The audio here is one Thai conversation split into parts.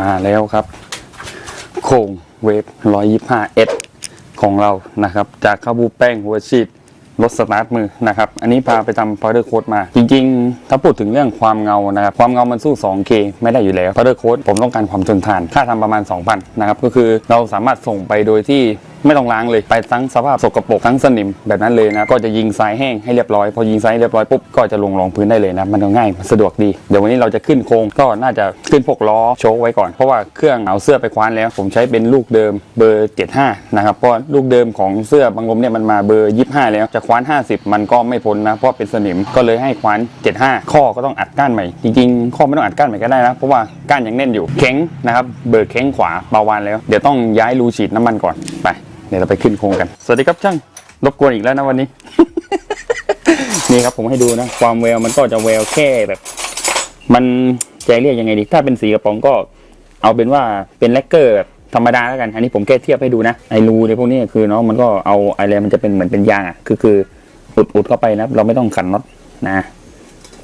มาแล้วครับ โครงเวฟ 125 s ของเรานะครับ จากคาบูแป้งหัวฉีดรถสตาร์ทมือนะครับ อันนี้พาไปทำพาวเดอร์โค้ดมา จริงๆ ถ้าพูดถึงเรื่องความเงานะครับ ความเงามันสู้ 2K ไม่ได้อยู่แล้วพาวเดอร์โค้ดผมต้องการความทนทาน ค่าทำประมาณ 2,000 นะครับ ก็คือเราสามารถส่งไปโดยที่ ไม่ต้องล้างเลยไปทั้งสภาพสกปรกทั้งสนิมแบบนั้นเลยนะก็จะยิงทรายแห้งให้เรียบร้อยพอยิงทรายเรียบร้อยปุ๊บก็จะลงรองพื้นได้เลยนะมันก็ง่ายสะดวกดีเดี๋ยววันนี้เราจะขึ้นโครงก็น่าจะขึ้นพวกล้อโชว์ไว้ก่อนเพราะว่าเครื่องเอาเสื้อไปคว้านแล้ว ผมใช้เป็นลูกเดิมเบอร์ 75 นะครับเพราะลูกเดิมของเสื้อบางลมเนี่ยมันมาเบอร์ 25 แล้วจะคว้าน 50 มันก็ไม่พ้นนะเพราะเป็นสนิมก็เลยให้คว้าน 75 ข้อก็ต้องอัดก้านใหม่จริงๆข้อไม่ต้องอัดก้านใหม่ก็ได้นะเพราะว่าก้านยังแน่นอยู่แข็งนะครับเบอร์แข็งขวาเบาวานแล้ว เดี๋ยวต้องย้ายรูฉีดน้ำมันก่อนไป ดี๋ยวเราไปขึ้นโครงกัน สวัสดีครับช่างรบกวนอีกแล้วนะวันนี้ นี่ครับผมให้ดูนะ ความแววมันก็จะแววแค่แบบ มันจะเรียกยังไงดี ถ้าเป็นสีกระป๋องก็ เอาเป็นว่าเป็นแลกเกอร์แบบธรรมดาแล้วกัน อันนี้ผมแค่เทียบให้ดูนะ ไอรูในพวกนี้คือเนาะมันก็เอาอะไรมันจะเป็นเหมือนเป็นยางอะคือคืออุดอุดเข้าไปนะเราไม่ต้องขันน็อตนะ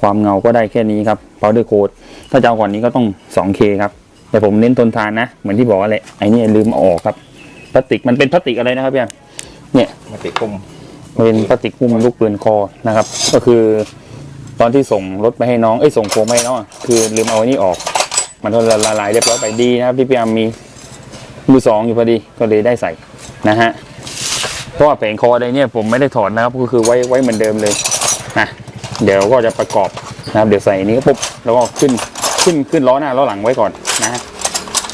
ความเงาก็ได้แค่นี้ครับ powder coat ถ้าจะเอากว่านี้ก็ต้อง 2K ครับแต่ผมเน้นทนทานนะ เหมือนที่บอกว่าแหละไอ้นี่ลืมเอาออกครับ พลาสติกมันเป็นพลาสติกอะไรนะครับพี่อันเนี่ยมาติดกุ้มมันเป็นพลาสติกหุ้มลูกปืนคอนะครับ ก็คือ ตอนที่ส่งรถไปให้น้องเอ้ยส่งโคมไปให้น้องอะคือลืมเอาอันนี้ออก มันก็ละลายเรียบร้อยไปดีนะครับพี่พี่อาร์มมีมือสองอยู่พอดีก็เลยได้ใส่นะฮะเพราะว่าแผงคออะไรเนี่ยผมไม่ได้ถอดนะครับก็คือไว้ไว้เหมือนเดิมเลยนะเดี๋ยวก็จะประกอบนะครับ เดี๋ยวใส่อันนี้ปุ๊บแล้วก็ขึ้นขึ้นขึ้นล้อหน้าล้อหลังไว้ก่อนนะฮะ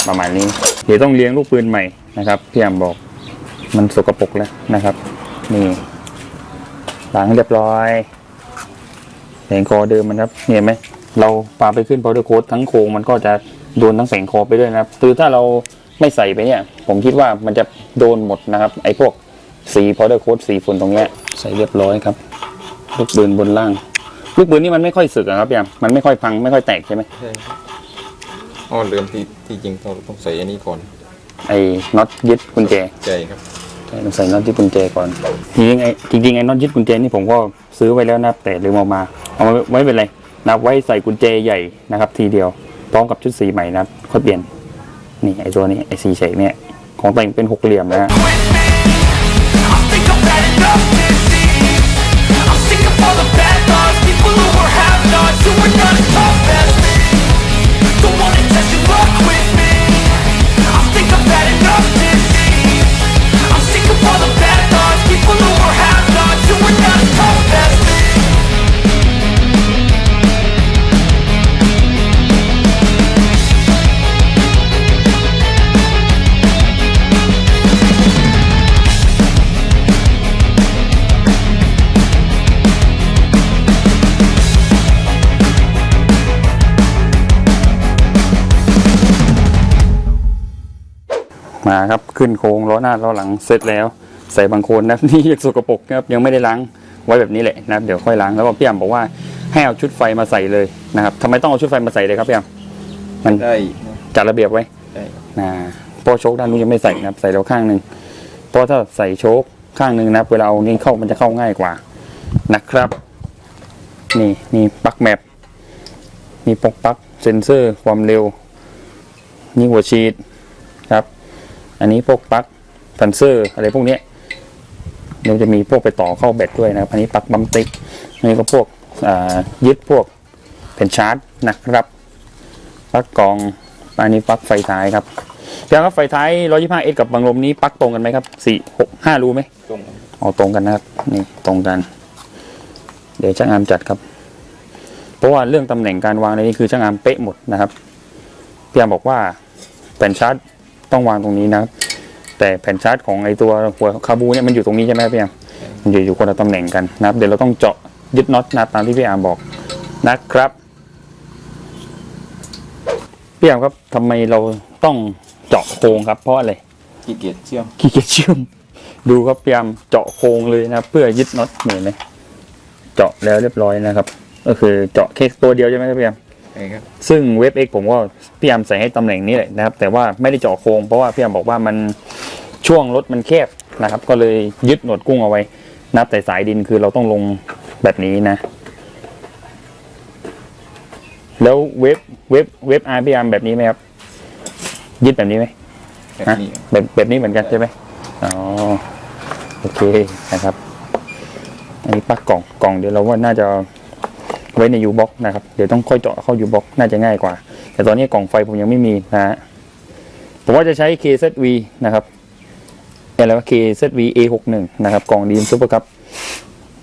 ประมาณนี้ เดี๋ยวต้องเลี้ยงลูกปืนใหม่ นะครับพี่อามบอกมันสกปรกแล้วนะครับ นี่ล้างเรียบร้อยแผงคอเดิมมันครับเห็นไหมเราปาไปขึ้นพาวเดอร์โค้ดทั้งโครงมันก็จะโดนทั้งแผงคอไปด้วยนะครับคือถ้าเราไม่ใส่ไปเนี่ย ผมคิดว่ามันจะโดนหมดนะครับ ไอ้พวกสีพาวเดอร์โค้ดสีฝุ่นตรงเนี้ยใส่เรียบร้อยครับ ลูกปืนบนล่าง ลูกปืนนี่มันไม่ค่อยสึกอะครับพี่ยามมันไม่ค่อยพังไม่ค่อยแตกใช่ไหมใช่อ้อเริ่มที่ที่จริงเราต้องใส่อันนี้ก่อน ไอ้น็อตยึดกุญแจใช่ครับใช่ต้องใส่น็อตยึดกุญแจก่อนจริงๆไอ้จริงๆไอ้น็อตยึดกุญแจนี่ผมก็ซื้อไว้แล้วนะครับแต่ลืมเอามาเอาไว้ไว้เป็นไรนะครับไว้ใส่กุญแจใหญ่นะครับ ทีเดียวพร้อมกับชุดสีใหม่นะครับค่อยเปลี่ยนนี่ไอ้ตัวนี้ไอ้สีเฉกเนี่ยของแต่งเป็นหกเหลี่ยมนะฮะ มาครับขึ้นโค้งล้อหน้าล้อหลังเสร็จแล้ว ใส่บางโคนนะนี่ยังสกปรกนะครับยังไม่ได้ล้างไว้แบบนี้แหละนะครับเดี๋ยวค่อยล้างแล้วก็พี่ยามบอกว่าให้เอาชุดไฟมาใส่เลยนะครับทำไมต้องเอาชุดไฟมาใส่เลยครับพี่ยามมันได้จัดระเบียบไว้ได้นะเพราะโชคด้านนู้นยังไม่ใส่นะครับใส่แล้วข้างหนึ่งเพราะถ้าใส่โชคข้างหนึ่งนะครับเวลาเอานี้เข้ามันจะเข้าง่ายกว่านะครับ นี่มีปลั๊กแมปมีปลั๊กปลั๊กเซ็นเซอร์ความเร็วนี่หัวชีตครับ อันนี้พวกปลั๊กฟันเซอร์อะไรพวกเนี้ยเดี๋ยวจะมีพวกไปต่อเข้าแบตด้วยนะครับ อันนี้ปลั๊กบัมติกอันนี้ก็พวกอ่ายึดพวกแผ่นชาร์จนะครับปลั๊กกรองอันนี้ปลั๊กไฟท้ายครับเพียงครับไฟท้าย 125S กับบังลมนี้ปลั๊กตรงกันไหมครับสี่หกห้ารูไหมตรงเอาตรงกันนะครับนี่ตรงกัน เดี๋ยวช่างอามจัดครับ เพราะว่าเรื่องตำแหน่งการวางในนี้คือช่างอามเป๊ะหมดนะครับพี่อามบอกว่าแผ่นชาร์จ ต้องวางตรงนี้นะครับแต่แผ่นชาร์จของไอตัวหัวคาบูเนี่ยมันอยู่ตรงนี้ใช่ไหมพี่อามมันอยู่อยู่คนละตำแหน่งกันนะครับ เดี๋ยวเราต้องเจาะยึดน็อตนะครับตามที่พี่อามบอกนะครับพี่อามครับทำไมเราต้องเจาะโครงครับเพราะอะไรขี้เกียจเชื่อมขี้เกียจเชื่อม ดูครับพยายามเจาะโครงเลยนะครับเพื่อยึดน็อตเห็นไหมเจาะแล้วเรียบร้อยนะครับ ก็คือเจาะแค่ตัวเดียวใช่ไหมครับพี่ยามใช่ครับ ซึ่งเว็บเอกผมก็พยายามใส่ให้ตำแหน่งนี้แหละนะครับ แต่ว่าไม่ได้เจาะโครงเพราะว่าพี่ยามบอกว่ามันช่วงรถมันแคบนะครับ ก็เลยยึดหนวดกุ้งเอาไว้นะครับแต่สายดินคือเราต้องลงแบบนี้นะ แล้วเว็บเว็บเว็บอาร์พียามแบบนี้ไหมครับ ยึดแบบนี้ไหมแบบฮะนี้แบบแบบนี้เหมือนกันใช่ไหมอ๋อโอเคนะครับ อันนี้ปลั๊กกล่องกล่องเดี๋ยวเราว่าน่าจะ ไว้ในยูบ็อกนะครับ เดี๋ยวต้องค่อยเจาะเข้ายูบ็อกน่าจะง่ายกว่า แต่ตอนนี้กล่องไฟผมยังไม่มีนะฮะผมว่าจะใช้ KZV นะครับอะไรว่า KZV A61 นะครับ กล่องดีมซูเปอร์คัพ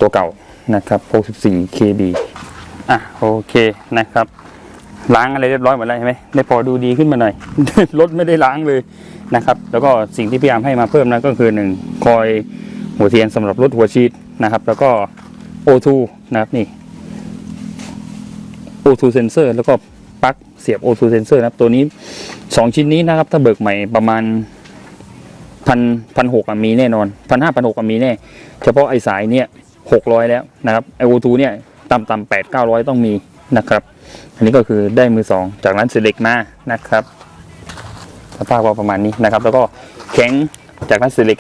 ตัวเก่านะครับ 64 KB อะโอเคนะครับ ล้างอะไรเรียบร้อยหมดแล้วใช่ไหมได้พอดูดีขึ้นมาหน่อย รถไม่ได้ล้างเลยนะครับ แล้วก็สิ่งที่พยายามให้มาเพิ่มนะก็คือหนึ่งคอยหัวเทียนสำหรับรถหัวชีตนะครับ แล้วก็ O2 นะครับนี่ O2 sensor แล้วก็ปลั๊กเสียบ O2 sensor นะครับ ตัวนี้สองชิ้นนี้นะครับ ถ้าเบิกใหม่ประมาณพันพันหกมีแน่นอนพันห้าพันหกมีแน่ เฉพาะไอ้สายเนี่ยหกร้อยแล้วนะครับไอโอทูเนี่ยต่ำต่ำแปดเก้าร้อยต้องมีนะครับ อันนี้ก็คือได้มือสองจากร้านเซเล็กมานะครับสภาพก็ประมาณนี้นะครับ แล้วก็แข็งจากร้านเซเล็ก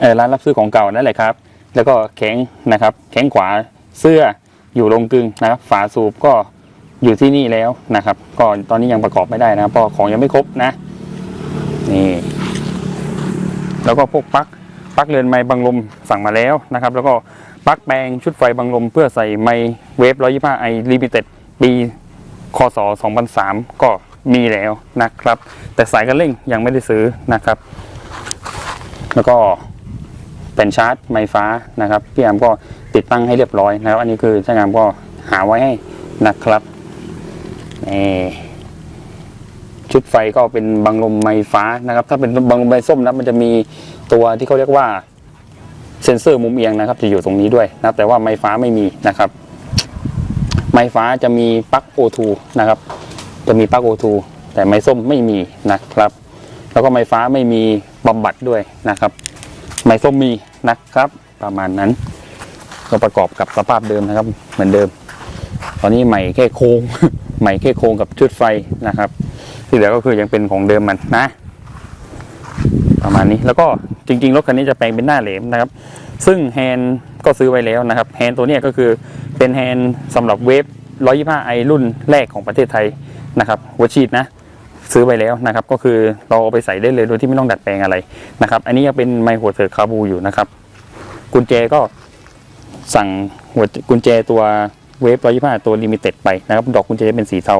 เออร้านรับซื้อของเก่านั่นแหละครับ แล้วก็แข็งนะครับ แข็งขวาเสื้อ อยู่ลงกึงนะครับ ฝาสูบก็อยู่ที่นี่แล้วนะครับก็ตอนนี้ยังประกอบไม่ได้นะครับเพราะของยังไม่ครบนะนี่แล้วก็พวกปลั๊กปลั๊กเรือนไม้บังลมสั่งมาแล้วนะครับ แล้วก็ปลั๊กแปลงชุดไฟบังลม เพื่อใส่ไม้เวฟ125 i limited ปีคศ2003 ก็มีแล้วนะครับ แต่สายกันเร่งยังไม่ได้ซื้อนะครับ แล้วก็ เป็นชาร์จไม้ฟ้านะครับพี่แอมก็ติดตั้งให้เรียบร้อยนะครับ อันนี้คือช่างงามก็หาไว้ให้นะครับนี่ชุดไฟก็เป็นบังลมไม้ฟ้านะครับ ถ้าเป็นบังลมไม้ส้มนะมันจะมีตัวที่เขาเรียกว่าเซ็นเซอร์มุมเอียงนะครับ จะอยู่ตรงนี้ด้วยนะแต่ว่าไม้ฟ้าไม่มีนะครับไม้ฟ้าจะมีปลั๊ก O2 นะครับ จะมีปลั๊ก O2 แต่ไม้ส้มไม่มีนะครับ แล้วก็ไม้ฟ้าไม่มีบำบัดด้วยนะครับ ไม้ส้มมีนะครับ ประมาณนั้น ก็ประกอบกับสภาพเดิมนะครับ เหมือนเดิม ตอนนี้ใหม่แค่โครงใหม่แค่โครงกับชุดไฟนะครับ ที่เหลือก็คือยังเป็นของเดิมมันนะ ประมาณนี้แล้วก็จริงๆรถคันนี้จะแปลงเป็นหน้าเหลมนะครับ ซึ่งแฮนด์ก็ซื้อไว้แล้วนะครับแฮนด์ตัวนี้ก็คือเป็นแฮนด์สำหรับเวฟ 125i รุ่นแรกของประเทศไทยนะครับหัวฉีดนะ ซื้อไปแล้วนะครับ ก็คือเราเอาไปใส่ได้เลยโดยที่ไม่ต้องดัดแปลงอะไรนะครับ อันนี้ยังเป็นไมโครเทอร์คาบูอยู่นะครับ กุญแจก็สั่งหัวกุญแจตัวเวฟ125ตัวลิมิเต็ดไปนะครับ ดอกกุญแจจะเป็นสีเทา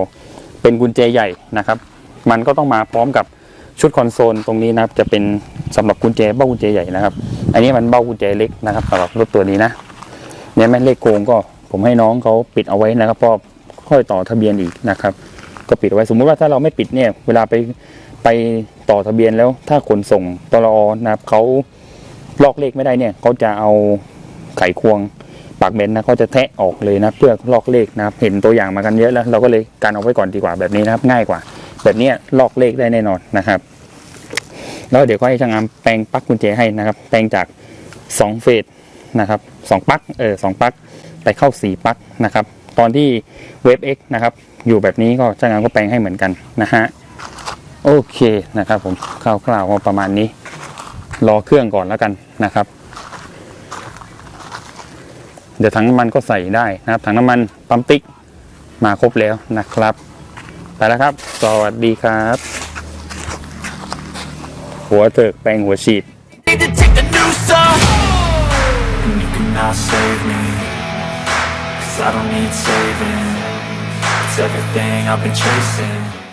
เป็นกุญแจใหญ่นะครับ มันก็ต้องมาพร้อมกับชุดคอนโซลตรงนี้นะครับ จะเป็นสำหรับกุญแจเบ้ากุญแจใหญ่นะครับ อันนี้มันเบ้ากุญแจเล็กนะครับสำหรับรถตัวนี้นะเนี่ยแม่เลขโกงก็ผมให้น้องเขาปิดเอาไว้นะครับเพราะค่อยต่อทะเบียนอีกนะครับ ก็ปิดไว้สมมุติว่าถ้าเราไม่ปิดเนี่ยเวลาไปไปต่อทะเบียนแล้วถ้าขนส่งตลอนะครับเขาลอกเลขไม่ได้เนี่ยเขาจะเอาไขควงปากเบนนะเขาจะแทะออกเลยนะเพื่อลอกเลขนะครับเห็นตัวอย่างมากันเยอะแล้ว เราก็เลยการเอาไว้ก่อนดีกว่าแบบนี้นะครับ ง่ายกว่า แบบนี้ลอกเลขได้แน่นอนนะครับ แล้วเดี๋ยวก็ให้ช่างงามแปลงปลั๊กกุญแจให้นะครับ แปลงจากสองเฟสนะครับสองปลั๊กเออสองปลั๊กไปเข้าสี่ปลั๊กนะครับ ตอนที่เวฟ X นะครับ อยู่แบบนี้ก็ช่างงานก็แปลงให้เหมือนกันนะฮะ โอเคนะครับผมคร่าวๆก็ประมาณนี้ รอเครื่องก่อนแล้วกันนะครับ เดี๋ยวถังน้ำมันก็ใส่ได้นะครับ ถังน้ำมันปั๊มติ๊กมาครบแล้วนะครับ ไปแล้วครับ สวัสดีครับ หัวเถิกแปลงหัวฉีด you cannot save me. I don't need saving. It's everything I've been chasing